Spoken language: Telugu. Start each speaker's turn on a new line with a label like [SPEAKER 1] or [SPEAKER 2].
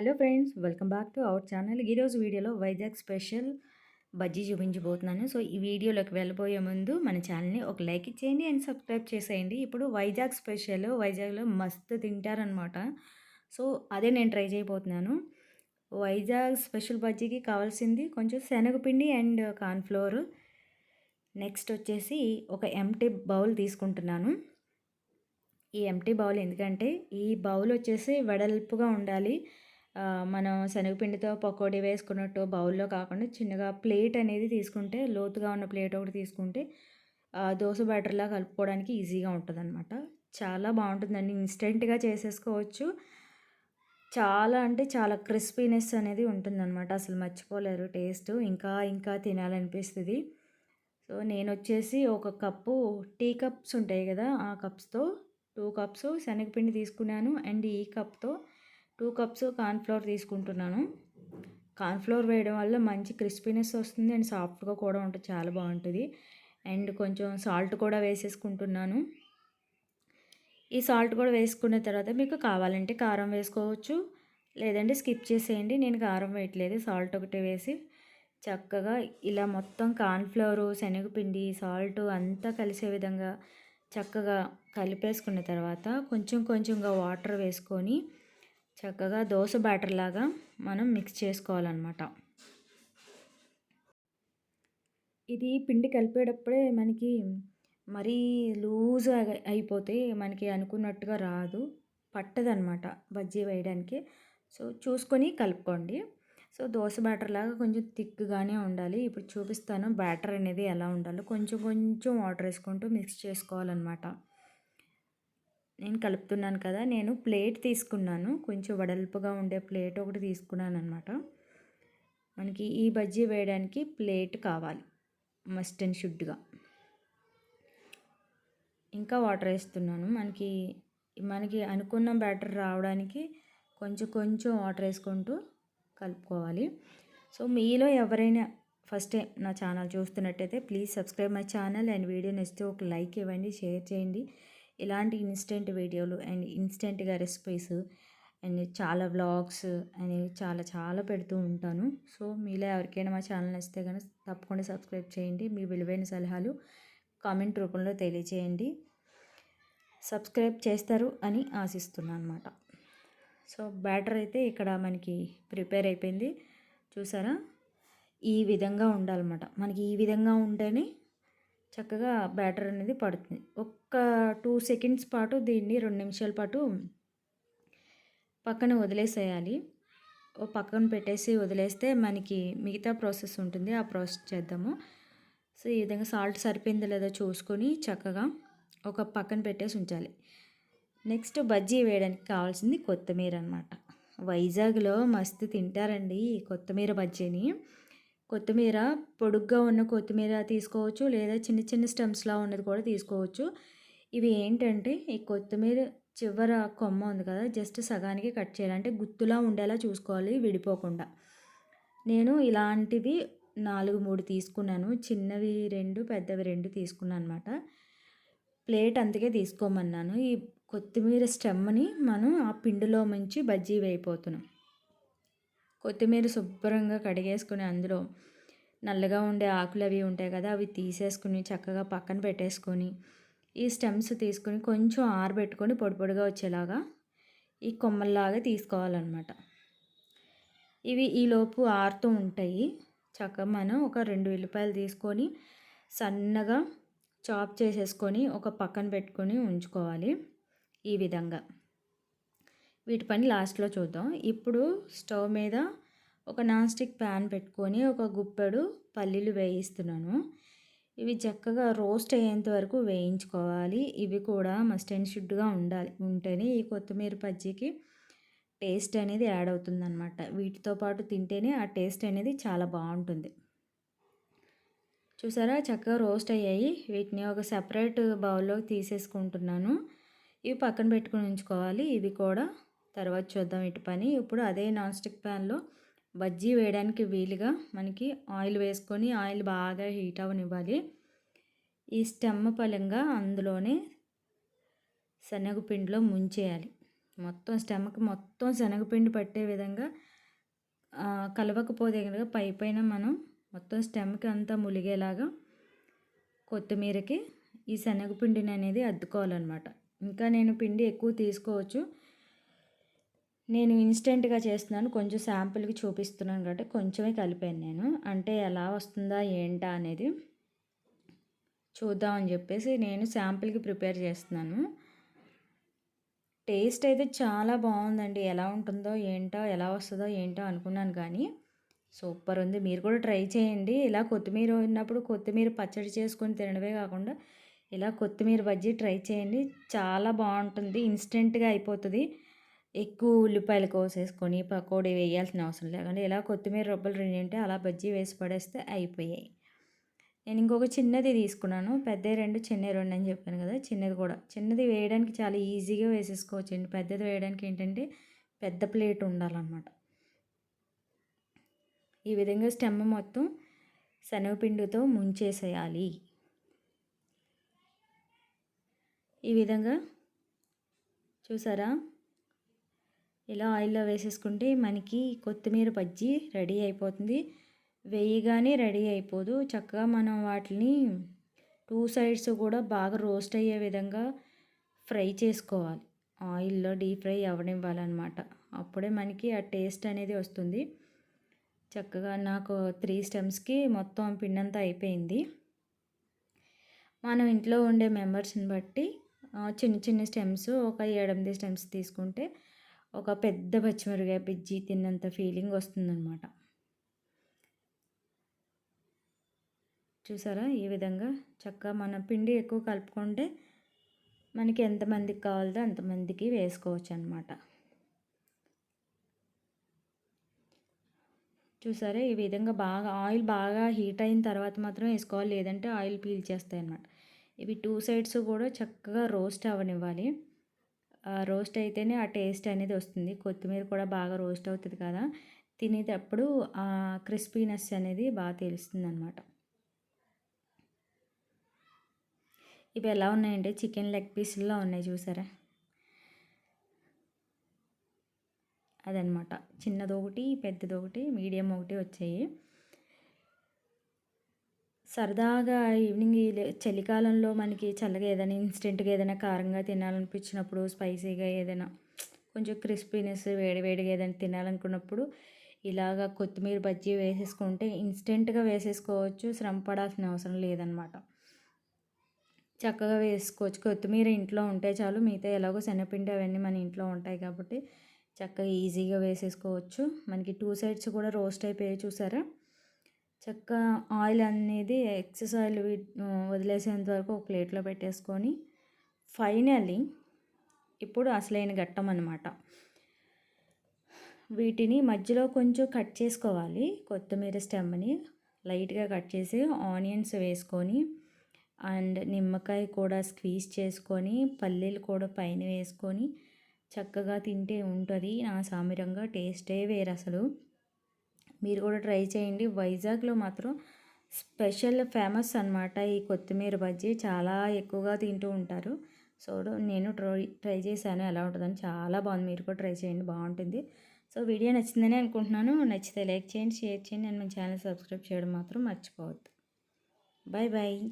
[SPEAKER 1] Hello friends welcome back to our channel. ఈరోజు వీడియోలో వైజాగ్ స్పెషల్ బజ్జీ చూపించబోతున్నాను. సో ఈ వీడియోలోకి వెళ్ళబోయే ముందు మన ఛానల్ని ఒక లైక్ ఇచ్చేయండి అండ్ సబ్స్క్రైబ్ చేసేయండి. ఇప్పుడు వైజాగ్ స్పెషల్ వైజాగ్లో మస్తు తింటారనమాట సో అదే నేను ట్రై చేయబోతున్నాను. వైజాగ్ స్పెషల్ బజ్జీకి కావాల్సింది కొంచెం శనగపిండి అండ్ కార్న్ఫ్లోర్ నెక్స్ట్ వచ్చేసి ఒక ఎంటీ బౌల్ తీసుకుంటున్నాను. ఈ ఎంటీ బౌల్ ఎందుకంటే ఈ బౌల్ వచ్చేసి వెడల్పుగా ఉండాలి. మనం శనగపిండితో పకోడీ వేసుకున్నట్టు బౌల్లో కాకుండా చిన్నగా ప్లేట్ అనేది తీసుకుంటే లోతుగా ఉన్న ప్లేట్ ఒకటి తీసుకుంటే దోశ బ్యాటర్లా కలుపుకోవడానికి ఈజీగా ఉంటుంది అనమాట చాలా బాగుంటుందండి. ఇన్స్టెంట్గా చేసేసుకోవచ్చు. చాలా అంటే చాలా క్రిస్పీనెస్ అనేది ఉంటుందన్నమాట. అసలు మర్చిపోలేరు. టేస్ట్ ఇంకా ఇంకా తినాలనిపిస్తుంది. సో నేను వచ్చేసి ఒక కప్పు టీ కప్స్ ఉంటాయి కదా ఆ కప్స్తో టూ కప్స్ శనగపిండి తీసుకున్నాను. అండ్ ఈ కప్తో టూ కప్స్ కార్న్ఫ్లోర్ తీసుకుంటున్నాను. కార్న్ఫ్లోర్ వేయడం వల్ల మంచి క్రిస్పీనెస్ వస్తుంది అండ్ సాఫ్ట్గా కూడా ఉంటుంది చాలా బాగుంటుంది. అండ్ కొంచెం సాల్ట్ కూడా వేసేసుకుంటున్నాను. ఈ సాల్ట్ కూడా వేసుకున్న తర్వాత మీకు కావాలంటే కారం వేసుకోవచ్చు లేదంటే స్కిప్ చేసేయండి నేను కారం వేయట్లేదు సాల్ట్ ఒకటి వేసి చక్కగా ఇలా మొత్తం కార్న్ఫ్లవరు శనగపిండి సాల్ట్ అంతా కలిసే విధంగా చక్కగా కలిపేసుకున్న తర్వాత కొంచెం కొంచెంగా వాటర్ వేసుకొని చక్కగా దోశ బ్యాటర్ లాగా మనం మిక్స్ చేసుకోవాలన్నమాట. ఇది పిండి కలిపేటప్పుడే మనకి మరీ లూజ్ అయిపోతే మనకి అనుకున్నట్టుగా రాదు. పట్టదనమాట బజ్జీ వేయడానికి. సో చూసుకొని కలుపుకోండి. సో దోశ బ్యాటర్ లాగా కొంచెం థిక్గానే ఉండాలి. ఇప్పుడు చూపిస్తాను బ్యాటర్ అనేది ఎలా ఉండాలో. కొంచెం కొంచెం వాటర్ వేసుకుంటూ మిక్స్ చేసుకోవాలన్నమాట. నేను కలుపుతున్నాను కదా నేను ప్లేట్ తీసుకున్నాను. కొంచెం వడల్పుగా ఉండే ప్లేట్ ఒకటి తీసుకున్నాను అనమాట మనకి ఈ బజ్జీ వేయడానికి ప్లేట్ కావాలి మస్ట్ అండ్ షుడ్గా. ఇంకా వాటర్ వేస్తున్నాను. మనకి మనకి అనుకున్న బ్యాటర్ రావడానికి కొంచెం కొంచెం వాటర్ వేసుకుంటూ కలుపుకోవాలి. సో మీలో ఎవరైనా ఫస్ట్ టైం నా ఛానల్ చూస్తున్నట్టయితే please subscribe my channel and video నచ్చితే ఒక లైక్ ఇవ్వండి షేర్ చేయండి. ఇలాంటి ఇన్స్టెంట్ వీడియోలు అండ్ ఇన్స్టెంట్గా రెసిపీస్ అండ్ చాలా వ్లాగ్స్ అనేవి చాలా చాలా పెడుతూ ఉంటాను. సో మీలో ఎవరికైనా మా ఛానల్ నచ్చితే కనుక తప్పకుండా సబ్స్క్రైబ్ చేయండి. మీ విలువైన సలహాలు కామెంట్ రూపంలో తెలియజేయండి. సబ్స్క్రైబ్ చేస్తారు అని ఆశిస్తున్నాను అనమాట సో బ్యాటర్ అయితే ఇక్కడ మనకి ప్రిపేర్ అయిపోయింది. చూసారా? ఈ విధంగా ఉండాలన్నమాట. మనకి ఈ విధంగా ఉంటేనే చక్కగా బ్యాటర్ అనేది పడుతుంది. ఒక్క టూ సెకండ్స్ పాటు దీన్ని రెండు నిమిషాల పాటు పక్కన వదిలేసేయాలి. ఓ పక్కన పెట్టేసి వదిలేస్తే మనకి మిగతా ప్రాసెస్ ఉంటుంది. ఆ ప్రాసెస్ చేద్దాము. సో ఈ విధంగా సాల్ట్ సరిపోయిందో లేదో చూసుకొని చక్కగా ఒక పక్కన పెట్టేసి ఉంచాలి. నెక్స్ట్ బజ్జీ వేయడానికి కావాల్సింది కొత్తిమీర అనమాట వైజాగ్లో మస్తు తింటారండి ఈ కొత్తిమీర బజ్జీని. కొత్తిమీర పొడుగ్గా ఉన్న కొత్తిమీర తీసుకోవచ్చు లేదా చిన్న చిన్న స్టెమ్స్లా ఉన్నది కూడా తీసుకోవచ్చు. ఇవి ఏంటంటే ఈ కొత్తిమీర చివర కొమ్మ ఉంది కదా జస్ట్ సగానికి కట్ చేయాలంటే గుత్తులా ఉండేలా చూసుకోవాలి విడిపోకుండా. నేను ఇలాంటివి నాలుగు మూడు తీసుకున్నాను. చిన్నవి రెండు పెద్దవి రెండు తీసుకున్నాను అనమాట ప్లేట్ అందుకే తీసుకోమన్నాను. ఈ కొత్తిమీర స్టెమ్ని మనం ఆ పిండిలో నుంచి బజ్జీ వేయిపోతున్నాం కొత్తిమీర శుభ్రంగా కడిగేసుకుని అందులో నల్లగా ఉండే ఆకులు అవి ఉంటాయి కదా అవి తీసేసుకుని చక్కగా పక్కన పెట్టేసుకొని ఈ స్టెమ్స్ తీసుకొని కొంచెం ఆరబెట్టుకొని పొడి పొడిగా వచ్చేలాగా ఈ కొమ్మల్లాగా తీసుకోవాలన్నమాట. ఇవి ఈలోపు ఆరుతూ ఉంటాయి. చక్కగా మనం ఒక రెండు ఉల్లిపాయలు తీసుకొని సన్నగా చాప్ చేసేసుకొని ఒక పక్కన పెట్టుకొని ఉంచుకోవాలి ఈ విధంగా. వీటి పని లాస్ట్లో చూద్దాం. ఇప్పుడు స్టవ్ మీద ఒక నాన్ స్టిక్ ప్యాన్ పెట్టుకొని ఒక గుప్పెడు పల్లీలు వేయిస్తున్నాను. ఇవి చక్కగా రోస్ట్ అయ్యేంత వరకు వేయించుకోవాలి. ఇవి కూడా మస్ట్ అండ్ షుడ్గా ఉండాలి. ఉంటేనే ఈ కొత్తిమీర పజ్జికి టేస్ట్ అనేది యాడ్ అవుతుందన్నమాట. వీటితో పాటు తింటేనే ఆ టేస్ట్ అనేది చాలా బాగుంటుంది. చూసారా? చక్కగా రోస్ట్ అయ్యాయి. వీటిని ఒక సపరేట్ బౌల్లోకి తీసేసుకుంటున్నాను. ఇవి పక్కన పెట్టుకుని ఉంచుకోవాలి. ఇవి కూడా తర్వాత చూద్దాం ఇటు పని. ఇప్పుడు అదే నాన్ స్టిక్ ప్యాన్లో బజ్జీ వేయడానికి వీలుగా మనకి ఆయిల్ వేసుకొని ఆయిల్ బాగా హీట్ అవనివ్వాలి ఈ స్టెమ్ పలంగా అందులోనే శనగపిండిలో ముంచేయాలి. మొత్తం స్టెమ్కి మొత్తం శనగపిండి పట్టే విధంగా కలవకపోతే కనుక పై పైన మనం మొత్తం స్టెమ్కి అంతా ములిగేలాగా కొత్తిమీరకి ఈ శనగపిండిని అనేది అద్దుకోవాలన్నమాట. ఇంకా నేను పిండి ఎక్కువ తీసుకోవచ్చు. నేను ఇన్స్టెంట్గా చేస్తున్నాను. కొంచెం శాంపుల్కి చూపిస్తున్నాను కాబట్టి కొంచెమే కలిపాను నేను. అంటే ఎలా వస్తుందా ఏంటా అనేది చూద్దామని చెప్పేసి నేను శాంపుల్కి ప్రిపేర్ చేస్తున్నాను. టేస్ట్ అయితే చాలా బాగుందండి. ఎలా ఉంటుందో ఏంటో ఎలా వస్తుందో ఏంటో అనుకున్నాను కానీ సూపర్ ఉంది. మీరు కూడా ట్రై చేయండి. ఇలా కొత్తిమీర ఉన్నప్పుడు కొత్తిమీర పచ్చడి చేసుకొని తినడమే కాకుండా ఇలా కొత్తిమీర బజ్జీ ట్రై చేయండి. చాలా బాగుంటుంది. ఇన్స్టెంట్గా అయిపోతుంది. ఎక్కువ ఉల్లిపాయలు కోసేసుకొని పకోడీ వేయాల్సిన అవసరం లేకుండా ఇలా కొత్తిమీర రొబ్బలు రెండు అలా బజ్జీ వేసి పడేస్తే అయిపోయాయి. నేను ఇంకొక చిన్నది తీసుకున్నాను. పెద్ద రెండు చిన్న రెండు అని చెప్పాను కదా. చిన్నది కూడా. చిన్నది వేయడానికి చాలా ఈజీగా వేసేసుకోవచ్చు అండి. పెద్దది వేయడానికి ఏంటంటే పెద్ద ప్లేట్ ఉండాలన్నమాట. ఈ విధంగా స్టెమ్ మొత్తం శనగపిండితో ముంచేసేయాలి. ఈ విధంగా చూసారా? ఇలా ఆయిల్లో వేసేసుకుంటే మనకి కొత్తిమీర బజ్జీ రెడీ అయిపోతుంది. వేయగానే రెడీ అయిపోదు. చక్కగా మనం వాటిని టూ సైడ్స్ కూడా బాగా రోస్ట్ అయ్యే విధంగా ఫ్రై చేసుకోవాలి. ఆయిల్లో డీప్ ఫ్రై అవ్వనివ్వాలన్నమాట అప్పుడే మనకి ఆ టేస్ట్ అనేది వస్తుంది. చక్కగా నాకు త్రీ స్టెమ్స్కి మొత్తం పిండంతా అయిపోయింది. మనం ఇంట్లో ఉండే మెంబర్స్ని బట్టి చిన్న చిన్న స్టెమ్స్ ఒక ఏడెనిమిది స్టెమ్స్ తీసుకుంటే ఒక పెద్ద పచ్చిమిరకాయ పిజ్జి తిన్నంత ఫీలింగ్ వస్తుందన్నమాట. చూసారా? ఈ విధంగా చక్కగా మన పిండి ఎక్కువ కలుపుకుంటే మనకి ఎంతమందికి కావాలో అంతమందికి వేసుకోవచ్చు అనమాట చూసారా? ఈ విధంగా బాగా ఆయిల్ బాగా హీట్ అయిన తర్వాత మాత్రం వేసుకోవాలి. లేదంటే ఆయిల్ పీల్ చేస్తాయి అన్నమాట ఇవి టూ సైడ్స్ కూడా చక్కగా రోస్ట్ అవ్వనివ్వాలి. రోస్ట్ అయితేనే ఆ టేస్ట్ అనేది వస్తుంది. కొత్తిమీర కూడా బాగా రోస్ట్ అవుతుంది కదా తినేటప్పుడు ఆ క్రిస్పీనెస్ అనేది బాగా తెలుస్తుంది అనమాట ఇవి ఎలా ఉన్నాయంటే చికెన్ లెగ్ పీసుల్లో ఉన్నాయి చూసారా? అదనమాట చిన్నది ఒకటి పెద్దది ఒకటి మీడియం ఒకటి వచ్చాయి. సరదాగా ఈవినింగ్ చలికాలంలో మనకి చల్లగా ఏదైనా ఇన్స్టెంట్గా ఏదైనా కారంగా తినాలనిపించినప్పుడు స్పైసీగా ఏదైనా కొంచెం క్రిస్పీనెస్ వేడివేడిగా ఏదైనా తినాలనుకున్నప్పుడు ఇలాగ కొత్తిమీర బజ్జీ వేసేసుకుంటే ఇన్స్టెంట్గా వేసేసుకోవచ్చు శ్రమ పడాల్సిన అవసరం లేదనమాట. చక్కగా వేసుకోవచ్చు. కొత్తిమీర ఇంట్లో ఉంటే చాలు మిగతా ఎలాగో శనగపిండి అవన్నీ మన ఇంట్లో ఉంటాయి కాబట్టి చక్కగా ఈజీగా వేసేసుకోవచ్చు. మనకి టూ సైడ్స్ కూడా రోస్ట్ అయిపోయి చూసారా? చక్కగా ఆయిల్ అనేది ఎక్సెస్ ఆయిల్ వదిలేసేంత వరకు ఒక ప్లేట్లో పెట్టేసుకొని ఫైనలీ ఇప్పుడు అసలైన ఘట్టం అనమాట వీటిని మధ్యలో కొంచెం కట్ చేసుకోవాలి. కొత్తిమీర స్టెమ్ని లైట్గా కట్ చేసి ఆనియన్స్ వేసుకొని అండ్ నిమ్మకాయ కూడా స్క్వీజ్ చేసుకొని పల్లీలు కూడా పైన వేసుకొని చక్కగా తింటే ఉంటుంది. నా సామిరంగా టేస్టే వేరు అసలు మీరు కూడా ట్రై చేయండి. వైజాగ్లో మాత్రం స్పెషల్ ఫేమస్ అనమాట ఈ కొత్తిమీర బజ్జీ. చాలా ఎక్కువగా తింటూ ఉంటారు. సో నేను ట్రై ట్రై చేశాను. ఎలా ఉంటుందని చాలా బాగుంది. మీరు కూడా ట్రై చేయండి. బాగుంటుంది. సో వీడియో నచ్చిందని అనుకుంటున్నాను. నచ్చితే లైక్ చేయండి షేర్ చేయండి. నేను మన ఛానల్ సబ్స్క్రైబ్ చేయడం మాత్రం మర్చిపోవద్దు. Bye bye